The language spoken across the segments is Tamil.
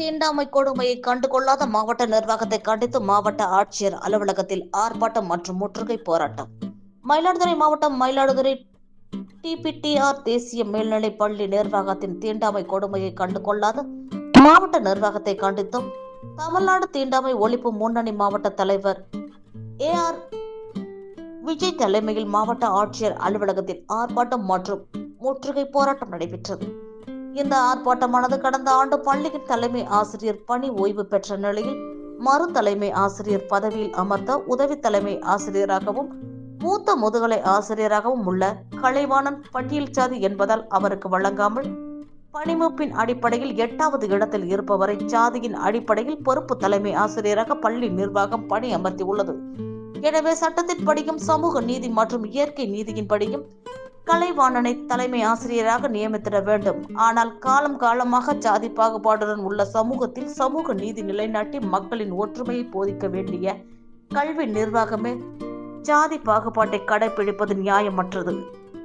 தீண்டாமை கொடுமையை கண்டுகொள்ளாத மாவட்ட நிர்வாகத்தை கண்டித்து மாவட்ட ஆட்சியர் அலுவலகத்தில் ஆர்ப்பாட்டம் மற்றும் முற்றுகை போராட்டம். மயிலாடுதுறை மாவட்டம் மயிலாடுதுறை டிபிடிஆர் தேசிய மேல்நிலை பள்ளி நிர்வாகத்தின் தீண்டாமை கொடுமையை கண்டுகொள்ளாத மாவட்ட நிர்வாகத்தை கண்டித்தும் தமிழ்நாடு தீண்டாமை ஒழிப்பு முன்னணி மாவட்ட தலைவர் ஏ ஆர் விஜய் தலைமையில் மாவட்ட ஆட்சியர் அலுவலகத்தில் ஆர்ப்பாட்டம் மற்றும் முற்றுகை போராட்டம் நடைபெற்றது. இந்த ஆர்ப்பாட்டமானது கடந்த ஆண்டு பள்ளியின் தலைமை ஆசிரியர் பணி ஓய்வு பெற்ற நிலையில் மறு தலைமை ஆசிரியர் பதவியில் அமர்த்த உதவி தலைமை ஆசிரியராகவும் மூத்த முதுகலை ஆசிரியராகவும் உள்ள கலைவாணன் பட்டியல் சாதி என்பதால் அவருக்கு வழங்காமல் பணிமூப்பின் அடிப்படையில் எட்டாவது இடத்தில் இருப்பவரை சாதியின் அடிப்படையில் பொறுப்பு தலைமை ஆசிரியராக பள்ளி நிர்வாகம் பணி அமர்த்தியுள்ளது எனவே சட்டத்தின்படியும் சமூக நீதி மற்றும் இயற்கை நீதியின்படியும் கலைவாணனை தலைமை ஆசிரியராக நியமித்திட வேண்டும். ஆனால் காலம் காலமாக ஜாதி பாகுபாடுடன் உள்ள சமூகத்தில் சமூக நீதி நிலைநாட்டி மக்களின் ஒற்றுமையை போதிக்க வேண்டிய கல்வி நிர்வாகமே ஜாதி பாகுபாட்டை கடைபிடிப்பது நியாயமற்றது.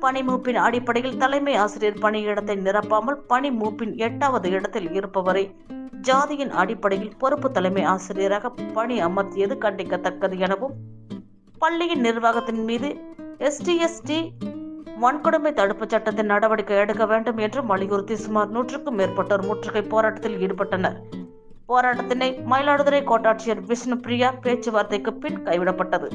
பணிமூப்பின் அடிப்படையில் தலைமை ஆசிரியர் பணியிடத்தை நிரப்பாமல் பணிமூப்பின் எட்டாவது இடத்தில் இருப்பவரை ஜாதியின் அடிப்படையில் பொறுப்பு தலைமை ஆசிரியராக பணி அமர்த்தியது கண்டிக்கத்தக்கது எனவும் பள்ளியின் நிர்வாகத்தின் மீது எஸ்டிஎஸ்டி வன்கொடுமை தடுப்புச் சட்டத்தின் நடவடிக்கை எடுக்க வேண்டும் என்று வலியுறுத்தி சுமார் நூற்றுக்கும் மேற்பட்டோர் முற்றுகை போராட்டத்தில் ஈடுபட்டனர். போராட்டத்தினை மயிலாடுதுறை கோட்டாட்சியர் விஷ்ணு பிரியா பேச்சுவார்த்தைக்கு பின் கைவிடப்பட்டது.